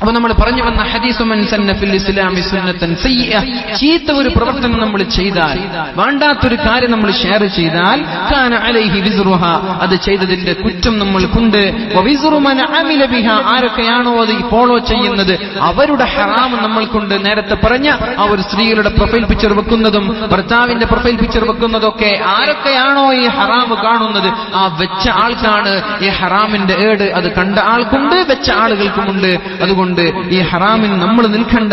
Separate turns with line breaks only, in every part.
അപ്പൊ നമ്മൾ പറഞ്ഞു വന്ന ഹദീസുമൻ. ചീത്ത ഒരു പ്രവർത്തനം നമ്മൾ ചെയ്താൽ വേണ്ടാത്തൊരു കാര്യം നമ്മൾ ഷെയർ ചെയ്താൽ അത് ചെയ്തതിന്റെ കുറ്റം നമ്മൾക്കുണ്ട്. ആരൊക്കെയാണോ അത് ഫോളോ ചെയ്യുന്നത്? അവരുടെ ഹറാം നമ്മൾക്കുണ്ട്. നേരത്തെ പറഞ്ഞ ആ ഒരു സ്ത്രീകളുടെ പ്രൊഫൈൽ പിക്ചർ വെക്കുന്നതും ഭർത്താവിന്റെ പ്രൊഫൈൽ പിക്ചർ വെക്കുന്നതൊക്കെ ആരൊക്കെയാണോ ഈ ഹറാം കാണുന്നത്? ആ വെച്ച ആൾക്കാണ് ഈ ഹറാമിന്റെ ഏട്. അത് കണ്ട ആൾക്കുണ്ട് വെച്ച ആളുകൾക്കുമുണ്ട്. അതുകൊണ്ട് ഈ ഹറാമിൽ നമ്മൾ നിൽക്കണ്ട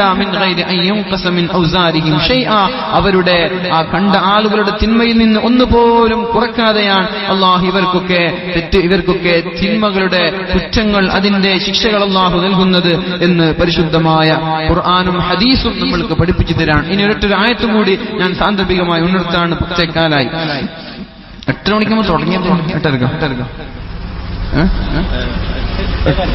അവരുടെ ആ കണ്ട ആളുകളുടെ തിന്മയിൽ നിന്ന് ഒന്നുപോലും കുറക്കാതെയാണ് അള്ളാഹു ഇവർക്കൊക്കെ തെറ്റ് ഇവർക്കൊക്കെ തിന്മകളുടെ കുറ്റങ്ങൾ അതിന്റെ ശിക്ഷകൾ അള്ളാഹു നൽകുന്നത് എന്ന് പരിശുദ്ധമായ ഖുർആാനും ഹദീസും നമ്മൾക്ക് പഠിപ്പിച്ചു തരാൻ. ഇനി ഒരൊറ്റൊരു ആയത്തും കൂടി ഞാൻ സാന്ദർഭികമായി ഉണർത്താണ് പത്തേക്കാലായി എട്ടര മണിക്കുമ്പോൾ തുടങ്ങിയത്? എട്ടരക്കാം? എട്ടരക്ക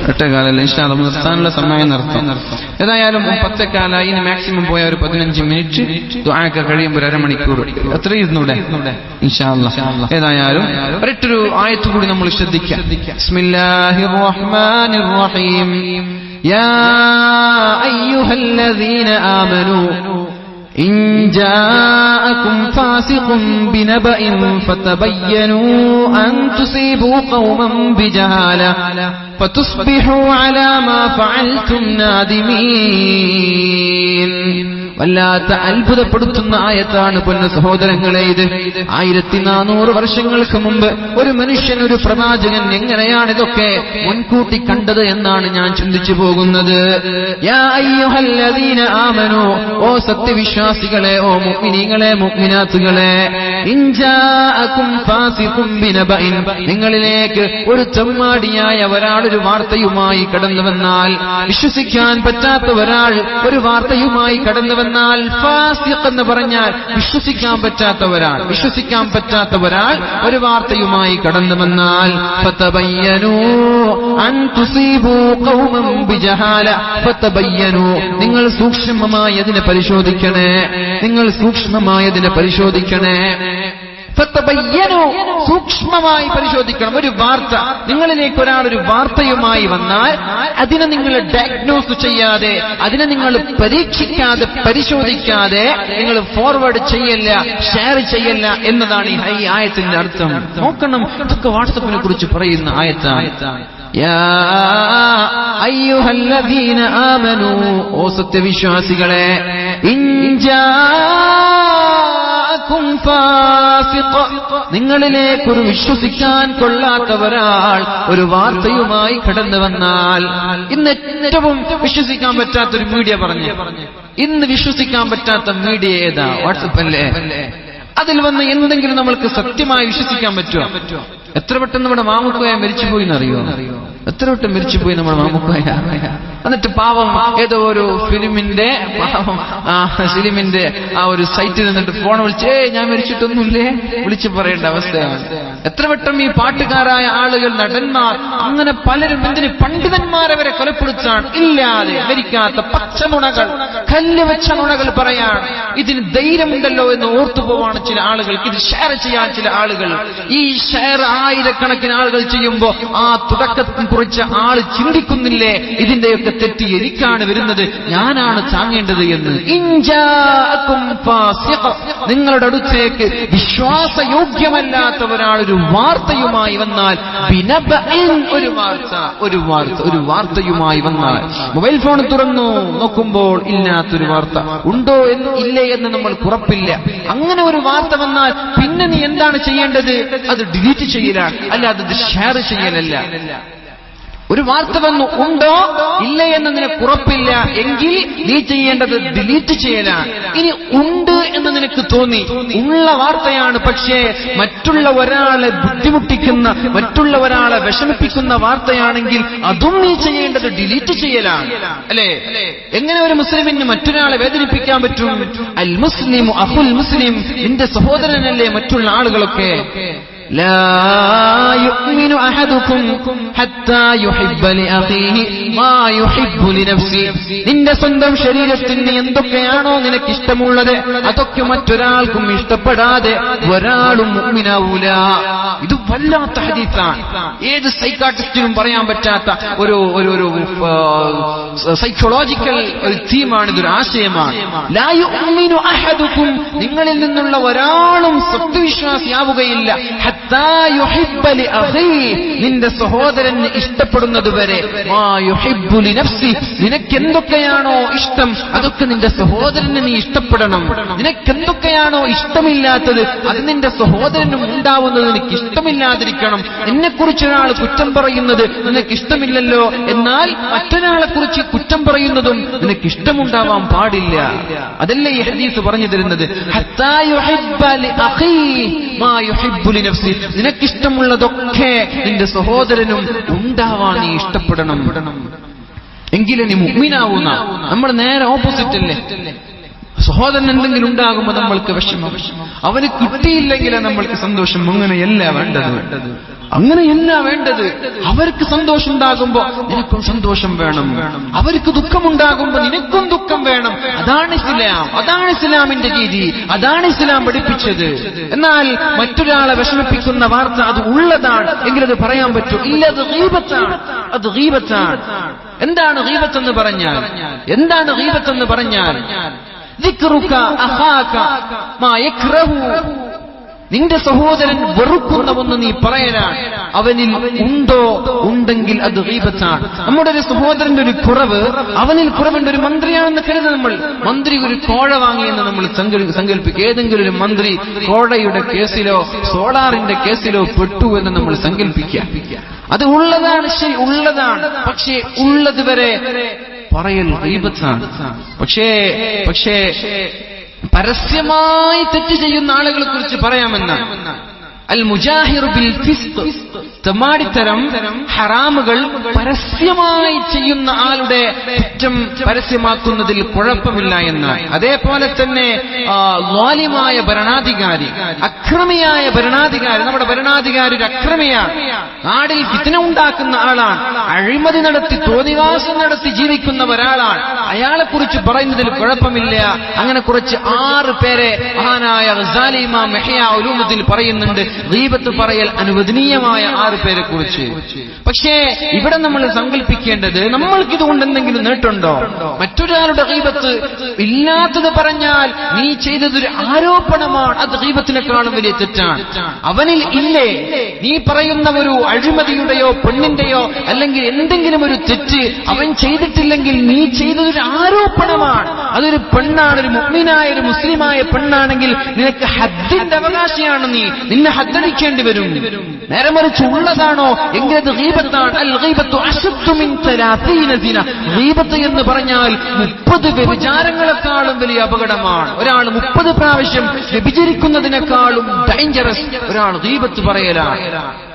എട്ടേകാലല്ല? ഇഷ്ടം നിർത്താനുള്ള സമയം നിർത്താം. ഏതായാലും പത്തേക്കാലായി ഇനി മാക്സിമം പോയ ഒരു പതിനഞ്ച് മിനിറ്റ് ദുആക്കെ കഴിയുമ്പോൾ ഒരു അരമണിക്കൂർ. എത്ര ഇരുന്നൂടെ? ഇൻഷാല്ല ഏതായാലും ഒരൊറ്റൊരു ആയത്ത് കൂടി നമ്മൾ ശ്രദ്ധിക്കാം. ബിസ്മില്ലാഹിർ റഹ്മാനിർ റഹീം യാ അയ്യുഹല്ലദീന ആമനൂ إن جاءكم فاسق بنبأ فتبينوا أن تصيبوا قوما بجهالة فتصبحوا على ما فعلتم نادمين വല്ലാത്ത അത്ഭുതപ്പെടുത്തുന്ന ആയത്താണ് പൊന്ന സഹോദരങ്ങളെ ഇത്. ആയിരത്തി നാനൂറ് വർഷങ്ങൾക്ക് മുമ്പ് ഒരു മനുഷ്യൻ ഒരു പ്രവാചകൻ എങ്ങനെയാണ് ഇതൊക്കെ മുൻകൂട്ടി കണ്ടത് എന്നാണ് ഞാൻ ചിന്തിച്ചു പോകുന്നത്. ആമനു ഓ സത്യവിശ്വാസികളെ ഓ ഫാസിഖും ബിനബഇൻ നിങ്ങളിലേക്ക് ഒരു ചെമ്മാടിയായ ഒരാൾ ഒരു വാർത്തയുമായി കടന്നു വന്നാൽ വിശ്വസിക്കാൻ പറ്റാത്ത ഒരാൾ ഒരു വാർത്തയുമായി കടന്നു വന്നാൽ ഫാസിഖ് എന്ന് പറഞ്ഞാൽ വിശ്വസിക്കാൻ പറ്റാത്ത ഒരാൾ വിശ്വസിക്കാൻ പറ്റാത്ത ഒരാൾ ഒരു വാർത്തയുമായി കടന്നു വന്നാൽ നിങ്ങൾ സൂക്ഷ്മമായി അതിനെ പരിശോധിക്കണേ നിങ്ങൾ സൂക്ഷ്മമായി അതിനെ പരിശോധിക്കണേ. സൂക്ഷ്മമായി പരിശോധിക്കണം. ഒരു വാർത്ത. നിങ്ങളിലേക്ക് ഒരാൾ ഒരു വാർത്തയുമായി വന്നാൽ അതിനെ നിങ്ങൾ ഡയഗ്നോസ് ചെയ്യാതെ അതിനെ നിങ്ങൾ പരീക്ഷിക്കാതെ പരിശോധിക്കാതെ നിങ്ങൾ ഫോർവേഡ് ചെയ്യല്ല ഷെയർ ചെയ്യല്ല എന്നതാണ് ഈ ഹൈ ആയത്തിന്റെ അർത്ഥം. നോക്കണം. ഇതൊക്കെ വാട്സപ്പിനെ കുറിച്ച് പറയുന്ന ആയത്താണ്. ഓ സത്യവിശ്വാസികളെ ഇൻജാഅകും ഫാസിഖ നിങ്ങളിലേക്ക് ഒരു വിശ്വസിക്കാൻ കൊള്ളാത്ത ഒരാൾ ഒരു വാർത്തയുമായി കടന്നു വന്നാൽ ഇന്ന് ഏറ്റവും വിശ്വസിക്കാൻ പറ്റാത്ത ഒരു മീഡിയ പറഞ്ഞു. ഇന്ന് വിശ്വസിക്കാൻ പറ്റാത്ത മീഡിയ ഏതാ? വാട്സപ്പ് അല്ലേ? അതിൽ വന്ന് എന്തെങ്കിലും നമ്മൾക്ക് സത്യമായി വിശ്വസിക്കാൻ പറ്റുമോ എത്ര പെട്ടെന്ന് ഇവിടെ മാമുക്കോയ മരിച്ചുപോയി എന്നറിയോ? എത്ര വട്ടം മരിച്ചുപോയി നമ്മൾ മമ്മൂക്കായ എന്നിട്ട് പാവം ഏതോ ഒരു ഫിലിമിന്റെ പാവം ആ ഫിലിമിന്റെ ആ ഒരു സൈറ്റിൽ നിന്നിട്ട് ഫോൺ വിളിച്ച് ഏ ഞാൻ മരിച്ചിട്ടൊന്നുമില്ലേ? വിളിച്ചു പറയേണ്ട അവസ്ഥയാണ് എത്ര വട്ടം ഈ പാട്ടുകാരായ ആളുകൾ നടന്മാർ അങ്ങനെ പലരും എന്തിന് പണ്ഡിതന്മാരെ വരെ കൊലപ്പെടുത്താണ്? ഇല്ലാതെ മരിക്കാത്ത പച്ചമുണകൾ കല്ല് വെച്ച നുണകൾ പറയാൻ. ഇതിന് ധൈര്യമുണ്ടല്ലോ എന്ന് ഓർത്തു പോവാണ് ചില ആളുകൾ. ഇത് ഷെയർ ചെയ്യാൻ ചില ആളുകൾ. ഈ ഷെയർ ആയിരക്കണക്കിന് ആളുകൾ ചെയ്യുമ്പോ ആ തുടക്കത്തിൽ കുറിച്ച ആൾ ചിന്തിക്കുന്നില്ലേ? ഇതിന്റെയൊക്കെ തെറ്റ് എനിക്കാണ് വരുന്നത്. ഞാനാണ് താങ്ങേണ്ടത് എന്ന്. നിങ്ങളുടെ അടുത്തേക്ക് വിശ്വാസയോഗ്യമല്ലാത്ത ഒരാൾ ഒരു വാർത്തയുമായി വന്നാൽ ഒരു വാർത്ത ഒരു വാർത്ത ഒരു വാർത്തയുമായി വന്നാൽ. മൊബൈൽ ഫോൺ തുറന്നു നോക്കുമ്പോൾ ഇല്ലാത്തൊരു വാർത്ത. ഉണ്ടോ എന്ന് ഇല്ലേ എന്ന് നമ്മൾ കുറപ്പില്ല അങ്ങനെ ഒരു വാർത്ത വന്നാൽ പിന്നെ നീ എന്താണ് ചെയ്യേണ്ടത്? അത് ഡിലീറ്റ് ചെയ്യലാണ്. അല്ല അത് ഷെയർ ചെയ്യലല്ല. ഒരു വാർത്ത വന്നു ഉണ്ടോ? ഇല്ല എന്നതിന് കുറപ്പില്ല എങ്കിൽ നീ ചെയ്യേണ്ടത് ഡിലീറ്റ് ചെയ്യലാണ് ഇനി ഉണ്ട് എന്ന് നിനക്ക് തോന്നി. ഉള്ള വാർത്തയാണ്. പക്ഷേ മറ്റുള്ള ഒരാളെ ബുദ്ധിമുട്ടിക്കുന്ന മറ്റുള്ള ഒരാളെ വിഷമിപ്പിക്കുന്ന വാർത്തയാണെങ്കിൽ അതും നീ ചെയ്യേണ്ടത് ഡിലീറ്റ് ചെയ്യലാണ് അല്ലേ? എങ്ങനെ ഒരു മുസ്ലിമിന് മറ്റൊരാളെ വേദനിപ്പിക്കാൻ പറ്റും? അൽ മുസ്ലിം അഹുൽ മുസ്ലിം. നിന്റെ സഹോദരനല്ലേ മറ്റുള്ള ആളുകളൊക്കെ? لا يؤمن أحدكم حتى يحب لأخيه ما يحب لنفسه നിന്റെ സ്വന്തം ശരീരത്തിന് എന്തൊക്കെയാണോ നിനക്ക് ഇഷ്ടമുള്ളത് അതൊക്കെ മറ്റൊരാൾക്കും ഇഷ്ടപ്പെടാതെ ഒരാളും മുഅ്മിനാവൂല ഇത് വല്ലാത്ത ഹദീസാണ് ഏത് സൈക്കാട്രിസ്റ്റിനും പറയാൻ പറ്റാത്ത ഒരു ഒരു ഒരു സൈക്കോളജിക്കൽ ഒരു തീമാണ് ഇതൊരു ആശയമാണ് ലാ യുഅ്മിനു അഹദുക്കും നിങ്ങളിൽ നിന്നുള്ള ഒരാളും സത്യവിശ്വാസിയാവുകയില്ല നിന്റെ സഹോദരന് ഇഷ്ടപ്പെടുന്നത് വരെ. മാ യുഹിബ്ബു ലി നഫ്സി. നിനക്ക് ഇഷ്ടം അതൊക്കെ നിന്റെ സഹോദരന് നീ ഇഷ്ടപ്പെടണം. നിനക്കെന്തൊക്കെയാണോ ഇഷ്ടമില്ലാത്തത് അത് നിന്റെ സഹോദരനും ഉണ്ടാവുന്നത് നിനക്ക് ഇഷ്ടമില്ലാതിരിക്കണം. എന്നെ കുറിച്ച് ഒരാൾ കുറ്റം പറയുന്നത് നിനക്ക് ഇഷ്ടമില്ലല്ലോ. എന്നാൽ മറ്റൊരാളെ കുറിച്ച് കുറ്റം പറയുന്നതും നിനക്ക് ഇഷ്ടമുണ്ടാവാൻ പാടില്ല. അതല്ലേ ഈ ഹദീസ് പറഞ്ഞു തരുന്നത്? നിനക്കിഷ്ടമുള്ളതൊക്കെ നിന്റെ സഹോദരനും ഉണ്ടാവാൻ നീ ഇഷ്ടപ്പെടണം. എങ്കിലും നീ മുഗ്മിനാവുന്ന. നമ്മൾ നേരെ ഓപ്പോസിറ്റ് അല്ലേ? സഹോദരൻ എന്തെങ്കിലും ഉണ്ടാകുമ്പോൾ നമ്മൾക്ക് വിഷമം. അവന് കിട്ടിയില്ലെങ്കിലേ നമ്മൾക്ക് സന്തോഷം. അങ്ങനെയല്ല വേണ്ടത്? അങ്ങനെയല്ല വേണ്ടത്? അവർക്ക് സന്തോഷം ഉണ്ടാകുമ്പോ നിനക്കും സന്തോഷം വേണം. അവർക്ക് ദുഃഖമുണ്ടാകുമ്പോ നിനക്കും ദുഃഖം വേണം. അതാണ് ഇസ്ലാം. അതാണ് ഇസ്ലാമിന്റെ രീതി. അതാണ് ഇസ്ലാം പഠിപ്പിച്ചത്. എന്നാൽ മറ്റൊരാളെ വിഷമിപ്പിക്കുന്ന വാർത്ത അത് ഉള്ളതാണ്. എങ്കിലത് പറയാൻ പറ്റൂ. ഇല്ല അത് ഗീബത്താണ്. അത് ഗീബത്താണ്. എന്താണ് ഗീബത്ത് എന്ന് പറഞ്ഞാൽ? എന്താണ് ഗീബത്ത് എന്ന് പറഞ്ഞാൽ? നിന്റെ സഹോദരൻ വെറുക്കുന്നവെന്ന് നീ പറയാനാണ് അവനിൽ ഉണ്ടോ? ഉണ്ടെങ്കിൽ അത് ദീപത്താണ് നമ്മുടെ ഒരു സഹോദരന്റെ ഒരു കുറവ് അവനിൽ കുറവുണ്ട് ഒരു മന്ത്രിയാണെന്ന് കരുത് നമ്മൾ. മന്ത്രി ഒരു കോഴ വാങ്ങിയെന്ന് നമ്മൾ സങ്കല്പിക്കും ഏതെങ്കിലും ഒരു മന്ത്രി കോഴയുടെ കേസിലോ സോളാറിന്റെ കേസിലോ പെട്ടു എന്ന് നമ്മൾ സങ്കല്പിക്കുക അത് ഉള്ളതാണ് ശരി ഉള്ളതാണ്. പക്ഷേ ഉള്ളത് വരെ പറയൽ പക്ഷേ പക്ഷേ പരസ്യമായി തെറ്റ് ചെയ്യുന്ന ആളുകളെ കുറിച്ച് പറയാമെന്ന. അൽ മുജാഹിർ ബിൽ തെമ്മാടിത്തരം ഹറാമുകൾ പരസ്യമായി ചെയ്യുന്ന ആളുടെ കുറ്റം പരസ്യമാക്കുന്നതിൽ കുഴപ്പമില്ല എന്ന്. അതേപോലെ തന്നെ ആ, ഭരണാധികാരി അക്രമിയായ ഭരണാധികാരി നമ്മുടെ ഭരണാധികാരി ഒരു അക്രമിയാണ്. നാടിൽ ഫിത്തന ഉണ്ടാക്കുന്ന ആളാണ്. അഴിമതി നടത്തി തോന്നിവാസം നടത്തി ജീവിക്കുന്ന ഒരാളാണ്. അയാളെ കുറിച്ച് പറയുന്നതിൽ കുഴപ്പമില്ല. അങ്ങനെ കുറച്ച് ആറ് പേരെ മഹാനായ മെഹ്യ പറയുന്നുണ്ട്. ദീപത്ത് പറയൽ അനുവദനീയമായ ആറ് പേരെ കുറിച്ച് പക്ഷേ ഇവിടെ നമ്മൾ സങ്കല്പിക്കേണ്ടത് നമ്മൾക്ക് ഇതുകൊണ്ട് എന്തെങ്കിലും നേട്ടുണ്ടോ മറ്റൊരാളുടെ ദീപത്ത് ഇല്ലാത്തത് പറഞ്ഞാൽ നീ ചെയ്തതൊരു ആരോപണമാണ്. അത് ദീപത്തിനെക്കാളും വലിയ തെറ്റാണ്. അവനിൽ ഇല്ലേ? നീ പറയുന്ന ഒരു അഴിമതിയുടെയോ പെണ്ണിന്റെയോ അല്ലെങ്കിൽ എന്തെങ്കിലും ഒരു തെറ്റ് അവൻ ചെയ്തിട്ടില്ലെങ്കിൽ നീ ചെയ്തതൊരു ആരോപണമാണ്. അതൊരു പെണ്ണാണ് ഒരു മുഗ്മിനായ ഒരു മുസ്ലിമായ പെണ്ണാണെങ്കിൽ നിനക്ക് ഹദ്ദിന്റെ അവകാശിയാണ് നീ. നിന്നെ ഹദ്ദടിക്കേണ്ടി വരും. നേരെ മറിച്ച് ഉള്ളതാണോ? എങ്കിലത് ഗീപത്താണ് അൽ ഗീബത്തു അശദ്ദു മിൻ തലാത്തീന സിന ഗീബത്ത് എന്ന് പറഞ്ഞാൽ മുപ്പത് വ്യഭിചാരങ്ങളെക്കാളും വലിയ അപകടമാണ്. ഒരാൾ മുപ്പത് പ്രാവശ്യം വ്യഭിചരിക്കുന്നതിനേക്കാളും ഡേഞ്ചറസ് ഒരാൾ ദീപത്ത് പറയലാണ്.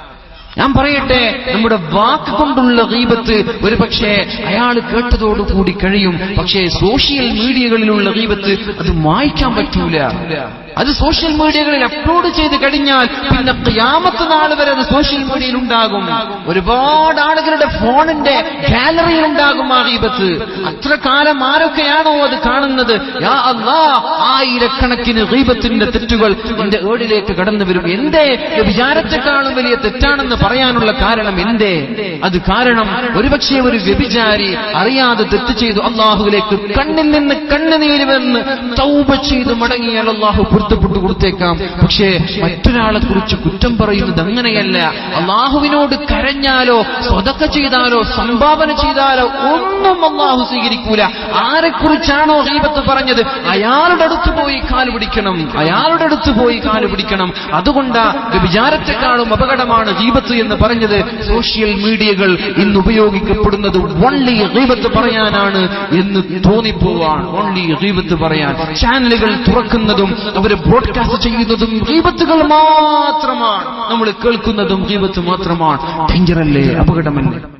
ഞാൻ പറയട്ടെ നമ്മുടെ വാക്ക് കൊണ്ടുള്ള ഗീബത്ത് ഒരു പക്ഷേ അയാൾ കേട്ടതോടുകൂടി കഴിയും. പക്ഷേ സോഷ്യൽ മീഡിയകളിലുള്ള ദീപത്ത് അത് മായ്ക്കാൻ പറ്റൂല. അത് സോഷ്യൽ മീഡിയകളിൽ അപ്ലോഡ് ചെയ്ത് കഴിഞ്ഞാൽ പിന്നെ ക്യാമത്ത് നാൾ വരെ അത് സോഷ്യൽ മീഡിയയിൽ ഉണ്ടാകും. ഒരുപാട് ആളുകളുടെ ഫോണിന്റെ ഗാലറിയിൽ ഉണ്ടാകും ആ ദീപത്ത് അത്ര കാലം ആരൊക്കെയാണോ അത് കാണുന്നത്? ആയിരക്കണക്കിന് ദീപത്തിന്റെ തെറ്റുകൾ എന്റെ ഏടിലേക്ക് കടന്നു വരും. എന്റെ വിചാരത്തെക്കാളും വലിയ തെറ്റാണെന്ന് പറയാനുള്ള കാരണം എന്തേ? അത് കാരണം ഒരുപക്ഷെ ഒരു വ്യഭിചാരി അറിയാതെ തെറ്റ് ചെയ്തു അള്ളാഹുവിലേക്ക് കണ്ണിൽ നിന്ന് കണ്ണുനീര് വന്ന് തൗബ ചെയ്ത് മടങ്ങിയാൽ അള്ളാഹു പൊരുത്തപ്പെട്ടു കൊടുത്തേക്കാം. പക്ഷേ മറ്റൊരാളെ കുറിച്ച് കുറ്റം പറയുന്നത് അങ്ങനെയല്ല. അള്ളാഹുവിനോട് കരഞ്ഞാലോ സ്വതക്ക ചെയ്താലോ സംഭാവന ചെയ്താലോ ഒന്നും അള്ളാഹു സ്വീകരിക്കൂല. ആരെക്കുറിച്ചാണോ ഹീബത്ത് പറഞ്ഞത്? അയാളുടെ അടുത്ത് പോയി കാൽ പിടിക്കണം. അയാളുടെ അടുത്ത് പോയി കാൽ പിടിക്കണം. അതുകൊണ്ട് വിചാരത്തെക്കാളും അപകടമാണ് ഗീബത്ത് എന്ന് പറഞ്ഞത് സോഷ്യൽ മീഡിയകൾ ഇന്ന് ഉപയോഗിക്കപ്പെടുന്നത് ഓൺലി ഗീബത്ത് പറയാനാണ് എന്ന് തോന്നിപ്പോവാൻ ഓൺലി ഗീബത്ത് പറയാൻ. ചാനലുകൾ തുറക്കുന്നതും അവർ ബ്രോഡ്കാസ്റ്റ് ചെയ്യുന്നതും ഗീബത്തുകൾ മാത്രമാണ്. നമ്മൾ കേൾക്കുന്നതും ഗീബത്ത് മാത്രമാണ്. ഡേഞ്ചറല്ലേ അപകടമല്ലേ?